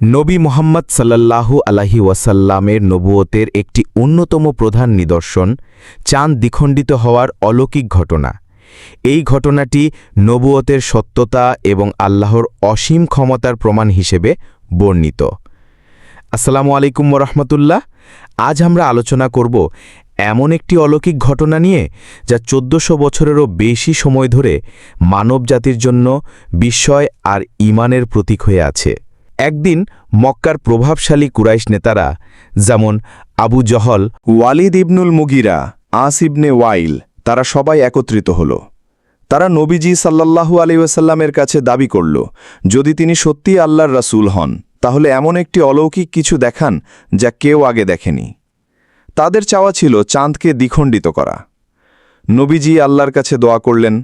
নবী মোহাম্মদ সাল্লাল্লাহু আলাহি ওয়াসাল্লামের নবুয়তের একটি অন্যতম প্রধান নিদর্শন চাঁদ দ্বিখণ্ডিত হওয়ার অলৌকিক ঘটনা। এই ঘটনাটি নবুয়তের সত্যতা এবং আল্লাহর অসীম ক্ষমতার প্রমাণ হিসেবে বর্ণিত। আসসালামু আলাইকুম রহমতুল্লাহ। আজ আমরা আলোচনা করব এমন একটি অলৌকিক ঘটনা নিয়ে যা চোদ্দশো বছরেরও বেশি সময় ধরে মানবজাতির জন্য বিস্ময় আর ইমানের প্রতীক হয়ে আছে। একদিন মক্কার প্রভাবশালী কুরাইশ নেতারা, যেমন আবু জহল, ওয়ালিদ ইবনুল মুগিরা, আস ইবনে ওয়াইল, তারা সবাই একত্রিত হল। তারা নবীজি সাল্লাল্লাহু আলিউসাল্লামের কাছে দাবি করল, যদি তিনি সত্যি আল্লাহর রাসূল হন, তাহলে এমন একটি অলৌকিক কিছু দেখান যা কেউ আগে দেখেনি। তাদের চাওয়া ছিল চাঁদকে দ্বিখণ্ডিত করা। নবীজি আল্লাহর কাছে দোয়া করলেন,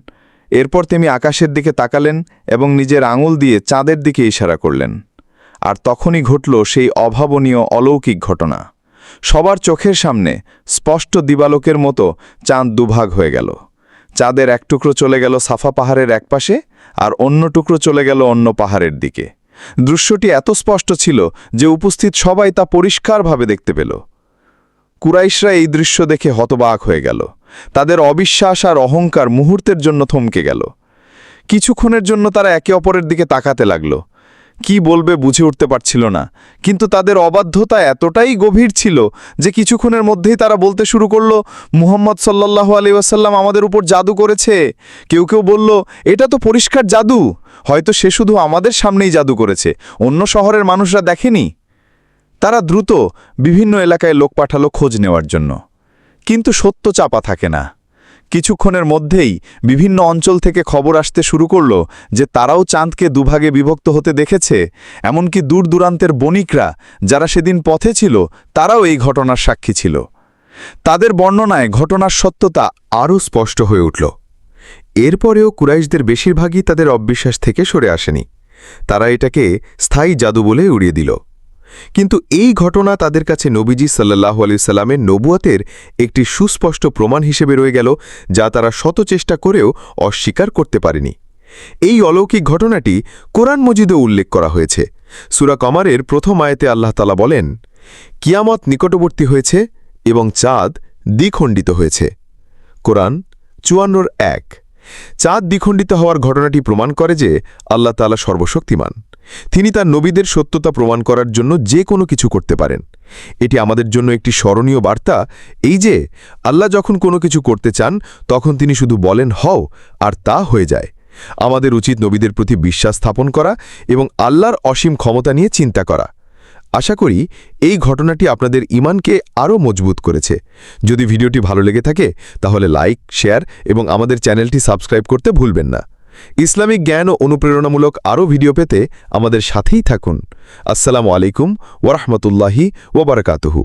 এরপর তিনি আকাশের দিকে তাকালেন এবং নিজের আঙুল দিয়ে চাঁদের দিকে ইশারা করলেন। আর তখনই ঘটল সেই অভাবনীয় অলৌকিক ঘটনা। সবার চোখের সামনে স্পষ্ট দিবালোকের মতো চাঁদ দুভাগ হয়ে গেল। চাঁদের এক টুকরো চলে গেল সাফা পাহাড়ের একপাশে আর অন্য টুকরো চলে গেল অন্য পাহাড়ের দিকে। দৃশ্যটি এত স্পষ্ট ছিল যে উপস্থিত সবাই তা পরিষ্কারভাবে দেখতে পেল। কুরাইশরা এই দৃশ্য দেখে হতবাক হয়ে গেল। তাদের অবিশ্বাস আর অহংকার মুহূর্তের জন্য থমকে গেল। কিছুক্ষণের জন্য তারা একে অপরের দিকে তাকাতে লাগল। কি বলবে বুঝে উঠতে পারছিল না। কিন্তু তাদের অবাধ্যতা এতটাই গভীর ছিল যে কিছুক্ষণের মধ্যেই তারা বলতে শুরু করল, মুহাম্মদ সাল্লাল্লাহু আলি ওয়াসাল্লাম আমাদের উপর জাদু করেছে। কেউ কেউ বলল, এটা তো পরিষ্কার জাদু। হয়তো সে শুধু আমাদের সামনেই জাদু করেছে। অন্য শহরের মানুষরা দেখেনি? তারা দ্রুত বিভিন্ন এলাকায় লোক পাঠালো খোঁজ নেওয়ার জন্য। কিন্তু সত্য চাপা থাকে না। কিছুক্ষণের মধ্যেই বিভিন্ন অঞ্চল থেকে খবর আসতে শুরু করল যে তারাও চাঁদকে দুভাগে বিভক্ত হতে দেখেছে, এমনকি দূর দূরান্তের বণিকরা যারা সেদিন পথে ছিল, তারাও এই ঘটনার সাক্ষী ছিল। তাদের বর্ণনায় ঘটনার সত্যতা আরও স্পষ্ট হয়ে উঠল। এরপরেও কুরাইশদের বেশিরভাগই তাদের অবিশ্বাস থেকে সরে আসেনি। তারা এটাকে স্থায়ী জাদু বলে উড়িয়ে দিল। কিন্তু এই ঘটনা তাদের কাছে নবীজি সাল্লাহ আলি সাল্লামের নবুয়াতের একটি সুস্পষ্ট প্রমাণ হিসেবে রয়ে গেল, যা তারা শত চেষ্টা করেও অস্বীকার করতে পারেনি। এই অলৌকিক ঘটনাটি কোরআন মজিদে উল্লেখ করা হয়েছে। সুরা কমারের প্রথম আয়তে আল্লাহ তালা বলেন, কিয়ামত নিকটবর্তী হয়েছে এবং চাঁদ দ্বিখণ্ডিত হয়েছে। কোরআন চুয়ান্নর এক। চাঁদ দ্বিখণ্ডিত হওয়ার ঘটনাটি প্রমাণ করে যে আল্লাহ তালা সর্বশক্তিমান। তিনি তার নবীদের সত্যতা প্রমাণ করার জন্য যে কোনো কিছু করতে পারেন। এটি আমাদের জন্য একটি স্মরণীয় বার্তা, এই যে আল্লাহ যখন কোনো কিছু করতে চান, তখন তিনি শুধু বলেন, হও, আর তা হয়ে যায়। আমাদের উচিত নবীদের প্রতি বিশ্বাস স্থাপন করা এবং আল্লাহর অসীম ক্ষমতা নিয়ে চিন্তা করা। আশা করি এই ঘটনাটি আপনাদের ইমানকে আরও মজবুত করেছে। যদি ভিডিওটি ভালো লেগে থাকে, তাহলে লাইক, শেয়ার এবং আমাদের চ্যানেলটি সাবস্ক্রাইব করতে ভুলবেন না। ইসলামিক জ্ঞান ও অনুপ্রেরণামূলক আরও ভিডিও পেতে আমাদের সাথেই থাকুন। আসসালামু আলাইকুম ওরহমতুল্লাহি ওবরাকাতুহু